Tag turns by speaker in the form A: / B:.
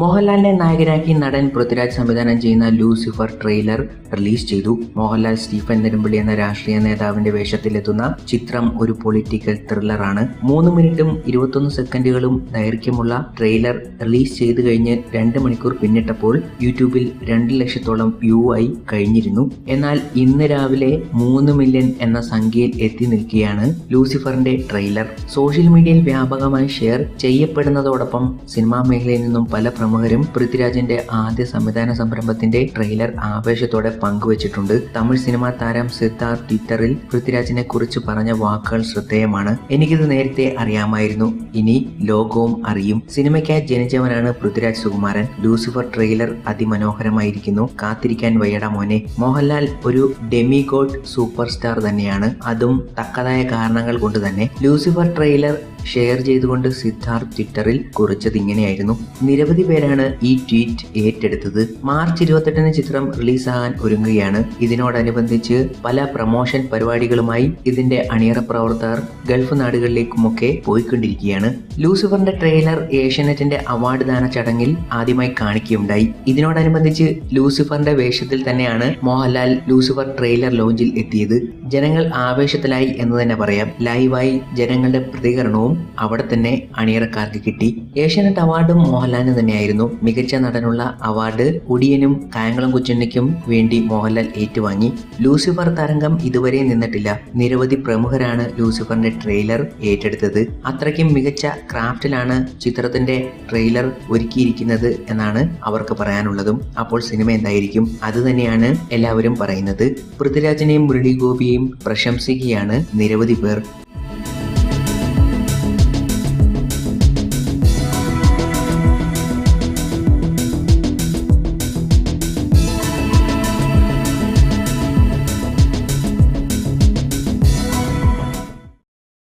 A: മോഹൻലാലിനെ നായകനാക്കി നടൻ പൃഥ്വിരാജ് സംവിധാനം ചെയ്യുന്ന ലൂസിഫർ ട്രെയിലർ റിലീസ് ചെയ്തു. മോഹൻലാൽ സ്റ്റീഫൻ നെടുമ്പള്ളി എന്ന രാഷ്ട്രീയ നേതാവിന്റെ വേഷത്തിലെത്തുന്ന ചിത്രം ഒരു പൊളിറ്റിക്കൽ ത്രില്ലറാണ് മൂന്ന് മിനിറ്റും ഇരുപത്തൊന്ന് സെക്കൻഡുകളും ദൈർഘ്യമുള്ള ട്രെയിലർ റിലീസ് ചെയ്തു കഴിഞ്ഞ് രണ്ട് മണിക്കൂർ പിന്നിട്ടപ്പോൾ യൂട്യൂബിൽ രണ്ട് ലക്ഷത്തോളം വ്യൂ ആയി കഴിഞ്ഞിരുന്നു. എന്നാൽ ഇന്ന് രാവിലെ മൂന്ന് മില്യൺ എന്ന സംഖ്യയിൽ എത്തി നിൽക്കുകയാണ് ലൂസിഫറിന്റെ ട്രെയിലർ. സോഷ്യൽ മീഡിയയിൽ വ്യാപകമായി ഷെയർ ചെയ്യപ്പെടുന്നതോടൊപ്പം സിനിമാ മേഖലയിൽ നിന്നും പല പ്രമുഖരും പൃഥ്വിരാജിന്റെ ആദ്യ സംവിധാന സംരംഭത്തിന്റെ ട്രെയിലർ ആവേശത്തോടെ പങ്കുവച്ചിട്ടുണ്ട്. തമിഴ് സിനിമാ താരം സിദ്ധാർത്ഥ് ട്വിറ്ററിൽ പൃഥ്വിരാജിനെ കുറിച്ച് പറഞ്ഞ വാക്കുകൾ ശ്രദ്ധേയമാണ്. എനിക്കിത് നേരത്തെ അറിയാമായിരുന്നു. ഇനി ലോകവും അറിയും. സിനിമയ്ക്കായി ജനിച്ചവനാണ് പൃഥ്വിരാജ് സുകുമാരൻ. ലൂസിഫർ ട്രെയിലർ അതിമനോഹരമായിരിക്കുന്നു. കാത്തിരിക്കാൻ വയ്യട മോനെ. മോഹൻലാൽ ഒരു ഡെമിഗോഡ് സൂപ്പർ സ്റ്റാർ തന്നെയാണ്. അതും തക്കതായ കാരണങ്ങൾ കൊണ്ട് തന്നെ. ലൂസിഫർ ട്രെയിലർ ഷെയർ ചെയ്തുകൊണ്ട് സിദ്ധാർത്ഥ് ട്വിറ്ററിൽ കുറിച്ചത് ഇങ്ങനെയായിരുന്നു. നിരവധി പേരാണ് ഈ ട്വീറ്റ് ഏറ്റെടുത്തത്. മാർച്ച് ഇരുപത്തെട്ടിന് ചിത്രം റിലീസാകാൻ ഒരുങ്ങുകയാണ്. ഇതിനോടനുബന്ധിച്ച് പല പ്രമോഷൻ പരിപാടികളുമായി ഇതിന്റെ അണിയറ പ്രവർത്തകർ ഗൾഫ് നാടുകളിലേക്കുമൊക്കെ പോയിക്കൊണ്ടിരിക്കുകയാണ്. ലൂസിഫറിന്റെ ട്രെയിലർ ഏഷ്യാനെറ്റിന്റെ അവാർഡ് ദാന ചടങ്ങിൽ ആദ്യമായി കാണിക്കുകയുണ്ടായി. ഇതിനോടനുബന്ധിച്ച് ലൂസിഫറിന്റെ വേഷത്തിൽ തന്നെയാണ് മോഹൻലാൽ ലൂസിഫർ ട്രെയിലർ ലോഞ്ചിൽ എത്തിയത്. ജനങ്ങൾ ആവേശത്തിലായി എന്ന് തന്നെ പറയാം. ലൈവായി ജനങ്ങളുടെ പ്രതികരണവും അവിടെ തന്നെ അണിയറക്കാർക്ക് കിട്ടി. ഏഷ്യാനെറ്റ് അവാർഡും മോഹൻലാലിന് തന്നെയായിരുന്നു. മികച്ച നടനുള്ള അവാർഡ് ഒടിയനും കായംകുളം കൊച്ചുണ്ണിക്കും വേണ്ടി മോഹൻലാൽ ഏറ്റുവാങ്ങി. ലൂസിഫർ തരംഗം ഇതുവരെ നിന്നിട്ടില്ല. നിരവധി പ്രമുഖരാണ് ലൂസിഫറിന്റെ ട്രെയിലർ ഏറ്റെടുത്തത്. അത്രയ്ക്കും മികച്ച ക്രാഫ്റ്റിലാണ് ചിത്രത്തിന്റെ ട്രെയിലർ ഒരുക്കിയിരിക്കുന്നത് എന്നാണ് അവർക്ക് പറയാനുള്ളതും. അപ്പോൾ സിനിമ എന്തായിരിക്കും? അത് തന്നെയാണ് എല്ലാവരും പറയുന്നത്. പൃഥ്വിരാജിനെയും മുരളി ഗോപിയെയും പ്രശംസിക്കുകയാണ് നിരവധി പേർ.